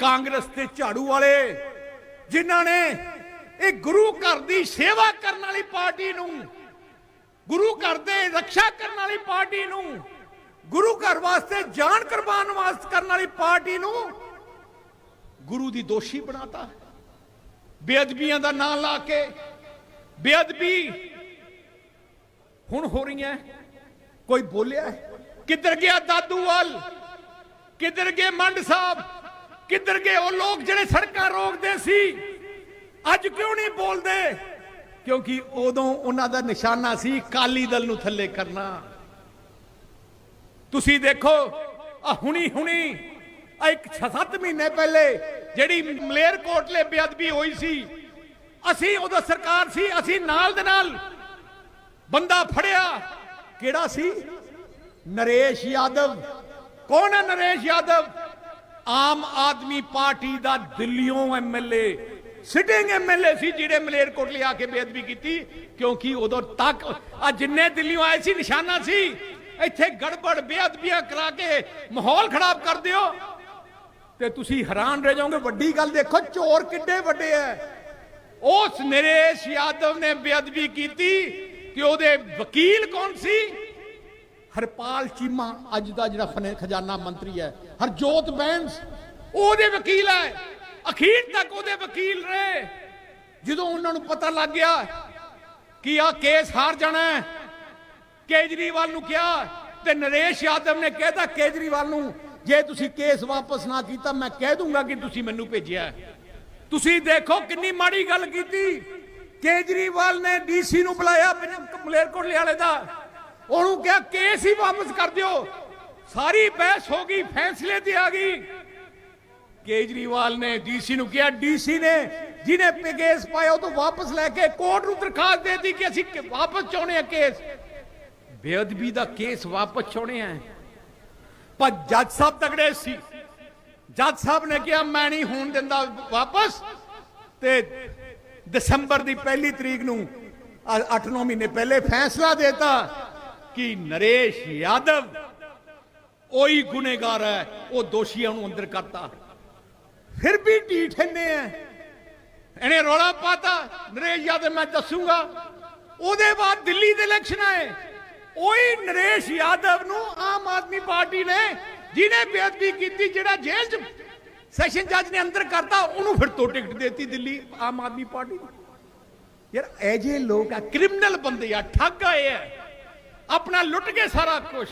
ਕਾਂਗਰਸ ਤੇ ਝਾੜੂ ਵਾਲੇ, ਜਿਨ੍ਹਾਂ ਨੇ ਇਹ ਗੁਰੂ ਘਰ ਦੀ ਸੇਵਾ ਕਰਨ ਵਾਲੀ ਪਾਰਟੀ ਨੂੰ, ਗੁਰੂ ਘਰ ਦੇ ਰੱਖਿਆ ਕਰਨ ਵਾਲੀ ਪਾਰਟੀ ਨੂੰ, ਗੁਰੂ ਘਰ ਵਾਸਤੇ ਜਾਨ ਕੁਰਬਾਨ ਵਾਸਤੇ ਕਰਨ ਵਾਲੀ ਪਾਰਟੀ ਨੂੰ ਗੁਰੂ ਦੀ ਦੋਸ਼ੀ ਬਣਾਤਾ। ਬੇਅਦਬੀਆਂ ਦਾ ਨਾਂ ਲਾ ਕੇ ਬੇਅਦਬੀ ਹੁਣ ਹੋ ਰਹੀਆਂ। ਕੋਈ ਬੋਲਿਆ? ਕਿੱਧਰ ਗਿਆ ਦਾਦੂਵਾਲ? ਕਿੱਧਰ ਗਏ ਮੰਡ ਸਾਹਿਬ? ਕਿੱਧਰ ਗਏ ਉਹ ਲੋਕ ਜਿਹੜੇ ਸੜਕਾਂ ਰੋਕਦੇ ਸੀ? ਅੱਜ ਕਿਉਂ ਨਹੀਂ ਬੋਲਦੇ? ਕਿਉਂਕਿ ਉਦੋਂ ਉਹਨਾਂ ਦਾ ਨਿਸ਼ਾਨਾ ਸੀ ਕਾਲੀ ਦਲ ਨੂੰ ਥੱਲੇ ਕਰਨਾ। ਤੁਸੀਂ ਦੇਖੋ ਆ ਹੁਣੀ ਹੁਣੀ ਆ ਇੱਕ 6-7 ਮਹੀਨੇ ਪਹਿਲੇ ਜਿਹੜੀ ਮਲੇਰ ਕੋਟਲੇ ਬੇਅਦਬੀ ਹੋਈ ਸੀ, ਅਸੀਂ ਉਦੋਂ ਸਰਕਾਰ ਸੀ, ਅਸੀਂ ਨਾਲ ਦੇ ਨਾਲ ਬੰਦਾ ਫੜਿਆ। ਕਿਹੜਾ ਸੀ? ਨਰੇਸ਼ ਯਾਦਵ। ਕੌਣ ਹੈ ਨਰੇਸ਼ ਯਾਦਵ? ਆਮ ਆਦਮੀ ਪਾਰਟੀ ਦਾ ਦਿੱਲੀੋਂ ਐਮਐਲਏ ਸਿਟਿੰਗ ਐਮਐਲਏ ਸੀ ਜਿਹੜੇ ਮਲੇਰਕੋਟਲੇ ਆ ਕੇ ਬੇਅਦਬੀ ਕੀਤੀ, ਕਿਉਂਕਿ ਉਦੋਂ ਤੱਕ ਆ ਜਿੰਨੇ ਦਿੱਲੀੋਂ ਆਏ ਸੀ, ਨਿਸ਼ਾਨਾ ਸੀ, ਇੱਥੇ ਗੜਬੜ, ਬੇਅਦਬੀਆਂ ਕਰਾ ਕੇ ਮਾਹੌਲ ਖਰਾਬ ਕਰ ਦਿਓ। ਤੇ ਤੁਸੀਂ ਹੈਰਾਨ ਰਹਿ ਜਾਓਗੇ, ਵੱਡੀ ਗੱਲ ਦੇਖੋ, ਚੋਰ ਕਿੱਡੇ ਵੱਡੇ ਐ। ਉਸ ਨਰੇਸ਼ ਯਾਦਵ ਨੇ ਬੇਅਦਬੀ ਕੀਤੀ ਕਿ ਉਹਦੇ ਵਕੀਲ ਕੌਣ ਸੀ? ਹਰਪਾਲ ਚੀਮਾ ਅੱਜ ਦਾ ਜਿਹੜਾ ਫਨੇ ਖਜ਼ਾਨਾ ਮੰਤਰੀ ਹੈ ਹਰਜੋਤ ਬੈਂਸ ਉਹਦੇ ਵਕੀਲ ਹੈ। ਅਖੀਰ ਤੱਕ ਉਹਦੇ ਵਕੀਲ ਰਹੇ। ਜਦੋਂ ਉਹਨਾਂ ਨੂੰ ਪਤਾ ਲੱਗ ਗਿਆ ਕਿ ਆ ਕੇਸ ਹਾਰ ਜਾਣਾ ਹੈ, ਕੇਜਰੀਵਾਲ ਨੂੰ ਕਿਹਾ ਤੇ ਨਰੇਸ਼ ਯਾਦਵ ਨੇ ਕਹਿਤਾ ਕੇਜਰੀਵਾਲ ਨੂੰ ਜੇ ਤੁਸੀਂ ਕੇਸ ਵਾਪਸ ਨਾ ਕੀਤਾ ਮੈਂ ਕਹਿ ਦੂੰਗਾ ਕਿ ਤੁਸੀਂ ਮੈਨੂੰ ਭੇਜਿਆ ਤੁਸੀਂ ਦੇਖੋ ਕਿੰਨੀ ਮਾੜੀ ਗੱਲ ਕੀਤੀ। ਕੇਜਰੀਵਾਲ ਨੇ ਡੀਸੀ ਨੂੰ ਬੁਲਾਇਆ ਮਲੇਰਕੋਟਲੇ ਵਾਲੇ ਦਾ। ਉਹਨੂੰ ਕਿਹਾ, ਕੇਸ ਹੀ ਵਾਪਸ ਕਰ ਦਿਓ। ਸਾਰੀ ਬਹਿਸ ਹੋ ਗਈ, ਫੈਸਲੇ ਤੇ ਆ ਗਈ। ਕੇਜਰੀਵਾਲ ਨੇ ਡੀਸੀ ਨੂੰ ਕਿਹਾ, ਡੀਸੀ ਨੇ ਜਿਹਨੇ ਕੇਸ ਪਾਇਆ, ਉਹ ਤੋਂ ਵਾਪਸ ਲੈ ਕੇ ਕੋਰਟ ਨੂੰ ਦਰਖਾਸਤ ਦੇ ਕਿ ਅਸੀਂ ਵਾਪਸ ਚਾਹੁੰਦੇ ਆ ਕੇਸ। ਬੇਅਦਬੀ ਦਾ ਕੇਸ ਵਾਪਸ ਚਾਹੁੰਦੇ ਆ ਪਰ ਜੱਜ ਸਾਹਿਬ ਤਗੜੇ ਸੀ। ਜੱਜ ਸਾਹਿਬ ਨੇ ਕਿਹਾ, ਮੈਂ ਨਹੀਂ ਹੋਣ ਦਿੰਦਾ ਵਾਪਸ। ਤੇ ਦਸੰਬਰ ਦੀ ਪਹਿਲੀ ਤਰੀਕ ਨੂੰ 8-9 ਮਹੀਨੇ ਪਹਿਲੇ ਫੈਸਲਾ ਦੇਤਾ। ਕਿ ਨਰੇਸ਼ ਯਾਦਵ? ਉਹੀ ਗੁਨੇਗਾਰ ਹੈ, ਉਹ ਦੋਸ਼ੀਆਂ ਨੂੰ ਅੰਦਰ ਕਰਤਾ। ਫਿਰ ਵੀ ਢੀਠ ਇੰਨੇ ਐ। ਇਹਨੇ ਰੌਲਾ ਪਾਤਾ। ਨਰੇਸ਼ ਯਾਦਵ, ਮੈਂ ਦੱਸੂਗਾ, ਉਹਦੇ ਬਾਅਦ ਦਿੱਲੀ ਦੇ ਇਲੈਕਸ਼ਨ ਆਏ। ਉਹੀ ਨਰੇਸ਼ ਯਾਦਵ ਨੂੰ ਆਮ ਆਦਮੀ ਪਾਰਟੀ ਨੇ, ਜਿਹਨੇ ਬੇਅਦਬੀ ਕੀਤੀ, ਜਿਹੜਾ ਜੇਲ੍ਹ 'ਚ ਸੈਸ਼ਨ ਜੱਜ ਨੇ ਅੰਦਰ ਕਰਤਾ, ਉਹਨੂੰ ਫਿਰ ਤੋਂ ਟਿਕਟ ਦੇਤੀ ਦਿੱਲੀ ਆਮ ਆਦਮੀ ਪਾਰਟੀ ਯਾਰ, ਇਹ ਜੇ ਲੋਕ ਆ, ਕ੍ਰਿਮੀਨਲ ਬੰਦੇ ਆ, ਠੱਗ ਆਏ ਆ। ਆਪਣਾ ਲੁੱਟ ਕੇ ਸਾਰਾ ਕੁਝ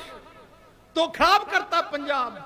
ਤੋਂ ਖਰਾਬ ਕਰਤਾ ਪੰਜਾਬ।